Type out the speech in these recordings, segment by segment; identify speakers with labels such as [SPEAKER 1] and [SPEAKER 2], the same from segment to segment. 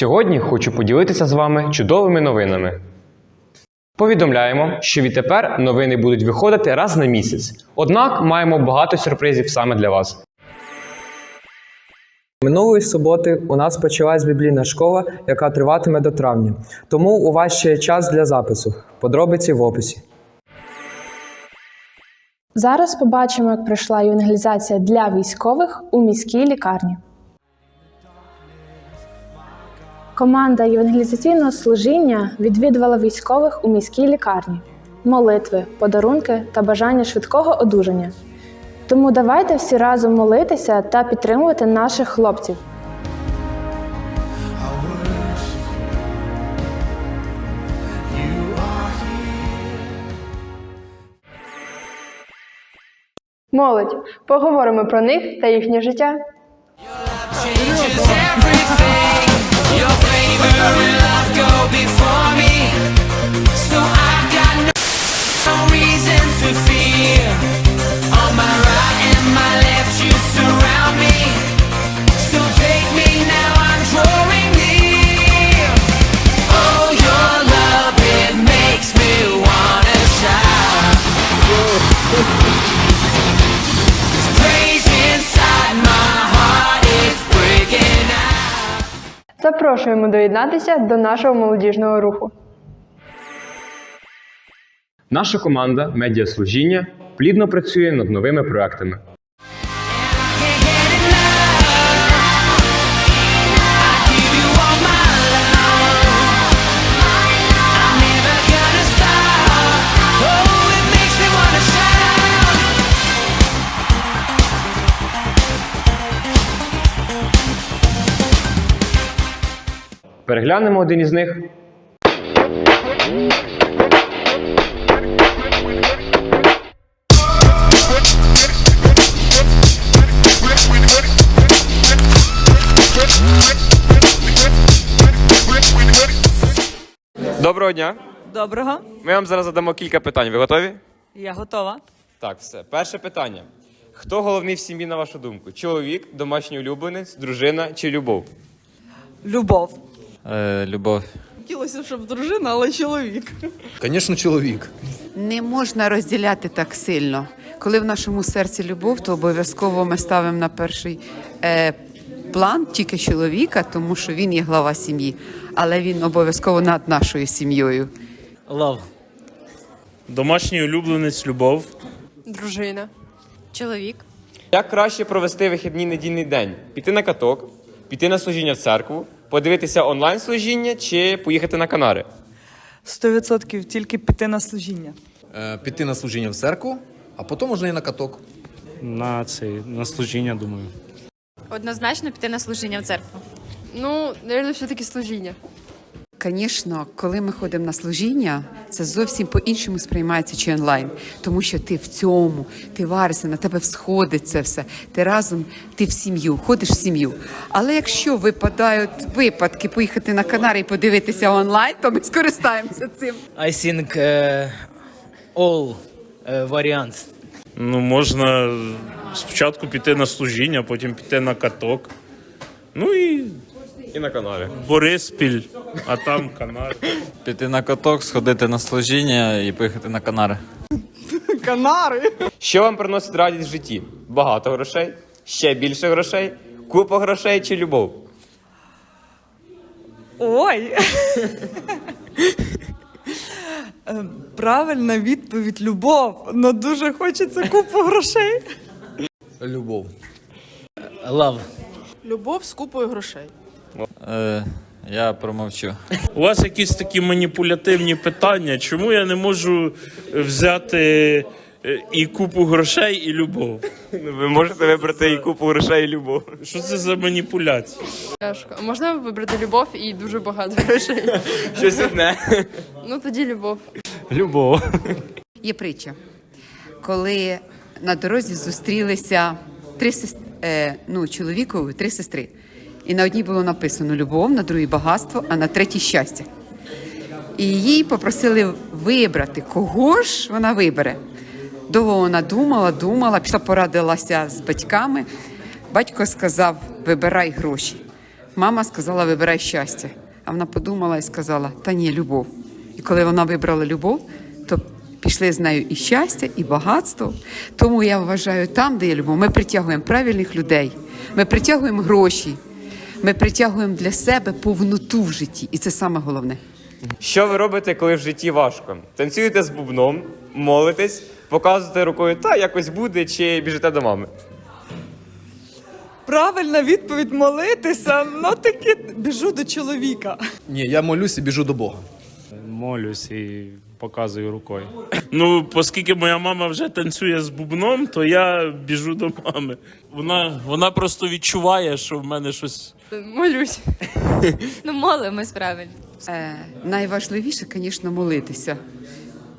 [SPEAKER 1] Сьогодні хочу поділитися з вами чудовими новинами. Повідомляємо, що відтепер новини будуть виходити раз на місяць. Однак маємо багато сюрпризів саме для вас.
[SPEAKER 2] Минулої суботи у нас почалась біблійна школа, яка триватиме до травня. Тому у вас ще є час для запису. Подробиці в описі.
[SPEAKER 3] Зараз побачимо, як пройшла евангелізація для військових у міській лікарні. Команда евангелізаційного служіння відвідувала військових у міській лікарні. Молитви, подарунки та бажання швидкого одужання. Тому давайте всі разом молитися та підтримувати наших хлопців. Молодь, поговоримо про них та їхнє життя.
[SPEAKER 4] Your Where will I go before?
[SPEAKER 3] Запрошуємо доєднатися до нашого молодіжного руху.
[SPEAKER 1] Наша команда медіаслужіння плідно працює над новими проектами. Переглянемо один із них. Доброго дня.
[SPEAKER 5] Доброго,
[SPEAKER 1] Ми вам зараз задамо кілька питань. Ви готові?
[SPEAKER 5] я готова.
[SPEAKER 1] Так, все. Перше питання. Хто головний в сім'ї, на вашу думку? Чоловік, домашній улюбленець, дружина чи любов?
[SPEAKER 5] Любов.
[SPEAKER 6] Е, любов.
[SPEAKER 5] Хотілося, щоб дружина, але чоловік.
[SPEAKER 7] Звісно, чоловік.
[SPEAKER 8] Не можна розділяти так сильно. Коли в нашому серці любов, то обов'язково ми ставимо на перший е, план тільки чоловіка, тому що він є глава сім'ї, але він обов'язково над нашою сім'єю.
[SPEAKER 9] Лав. Домашній улюбленець любов.
[SPEAKER 10] Дружина. Чоловік.
[SPEAKER 1] Як краще провести вихідний недільний день? Піти на каток, піти на служіння в церкву, подивитися онлайн служіння чи поїхати на Канари?
[SPEAKER 5] Сто відсотків тільки піти на служіння.
[SPEAKER 7] Е, піти на служіння в церкву, а потім можна і на каток.
[SPEAKER 9] На цей на служіння, думаю.
[SPEAKER 10] Однозначно піти на служіння в церкву. Ну, мабуть, все-таки служіння.
[SPEAKER 8] Звісно, коли ми ходимо на служіння, це зовсім по-іншому сприймається чи онлайн, тому що ти в цьому, ти варишся, на тебе всходить це все. Ти разом, ти в сім'ю, ходиш в сім'ю. Але якщо випадають випадки поїхати на Канари і подивитися онлайн, то ми скористаємося цим.
[SPEAKER 11] I think uh, all uh, variants.
[SPEAKER 9] Ну, можна спочатку піти на служіння, потім піти на каток. Ну і
[SPEAKER 1] І на Канари.
[SPEAKER 9] Бориспіль, а там Канари.
[SPEAKER 6] Піти на каток, сходити на служіння і поїхати на Канари.
[SPEAKER 5] Канари.
[SPEAKER 1] Що вам приносить радість в житті? Багато грошей, ще більше грошей, купа грошей чи любов?
[SPEAKER 5] Ой. Е, Правильна відповідь любов. Но дуже хочеться купу грошей.
[SPEAKER 7] Любов.
[SPEAKER 11] Love.
[SPEAKER 10] Любов з купою грошей.
[SPEAKER 6] Е, я промовчу.
[SPEAKER 9] У вас якісь такі маніпулятивні питання. Чому я не можу взяти е, і купу грошей, і любов?
[SPEAKER 1] Ну, Ви можете вибрати і купу грошей і любов.
[SPEAKER 9] Що це за маніпуляція?
[SPEAKER 10] Тяжко. А можна вибрати любов і дуже багато грошей?
[SPEAKER 1] Щось одне.
[SPEAKER 10] Ну тоді любов.
[SPEAKER 9] Любов.
[SPEAKER 8] Є притча, коли на дорозі зустрілися три сес- е, ну, чоловікові, три сестри. І на одній було написано любов, на другій багатство, а на третій щастя. І її попросили вибрати, кого ж вона вибере. Довго вона думала, думала, пішла порадилася з батьками. Батько сказав: вибирай гроші. Мама сказала, вибирай щастя. А вона подумала і сказала: та ні, любов. І коли вона вибрала любов, то пішли з нею і щастя, і багатство. Тому я вважаю, там, де є любов, ми притягуємо правильних людей, ми притягуємо гроші, ми притягуємо для себе повноту в житті. І це саме головне.
[SPEAKER 1] Що ви робите, коли в житті важко? Танцюєте з бубном, молитесь, показуєте рукою, та якось буде, чи біжите до мами?
[SPEAKER 5] Правильна відповідь молитися, ну таки біжу до чоловіка.
[SPEAKER 7] Ні, я молюсь і біжу до Бога.
[SPEAKER 9] Молюсь і показую рукою. Ну, оскільки моя мама вже танцює з бубном, то я біжу до мами. Вона, вона просто відчуває, що в мене щось.
[SPEAKER 10] Молюсь. ну, молимось правильно.
[SPEAKER 8] Е, найважливіше, звісно, молитися.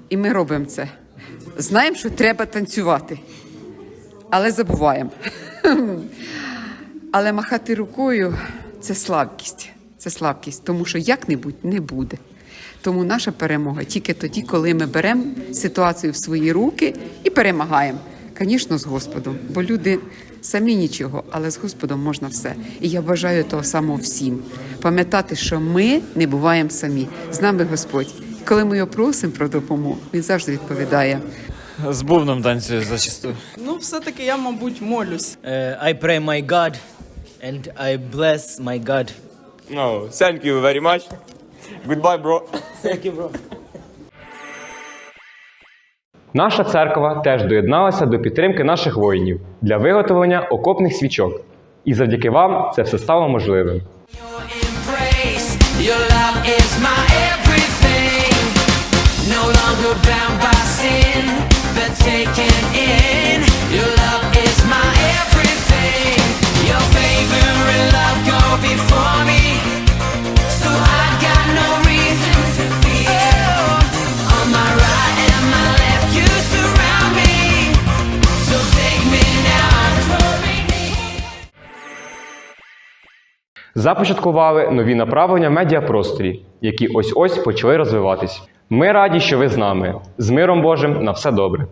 [SPEAKER 8] І ми робимо це. Знаємо, що треба танцювати, але забуваємо. але махати рукою це слабкість. Це слабкість, тому що як-небудь не буде. Тому наша перемога тільки тоді, коли ми беремо ситуацію в свої руки і перемагаємо. Звісно, з Господом, бо люди самі нічого, але з Господом можна все. І я бажаю того самого всім. Пам'ятати, що ми не буваємо самі. З нами Господь. Коли ми його просимо про допомогу, він завжди відповідає.
[SPEAKER 6] З бубном танцюю зачастую.
[SPEAKER 5] Ну, все-таки я, мабуть, молюсь.
[SPEAKER 11] Uh, I pray my God and I bless my God.
[SPEAKER 1] No, thank you very much. Goodbye, bro.
[SPEAKER 11] Thank you, bro.
[SPEAKER 1] Наша церква теж доєдналася до підтримки наших воїнів для виготовлення окопних свічок. І завдяки вам це все стало можливим. Започаткували нові направлення в медіапросторі, які ось ось почали розвиватись. Ми раді, що ви з нами. З миром Божим на все добре.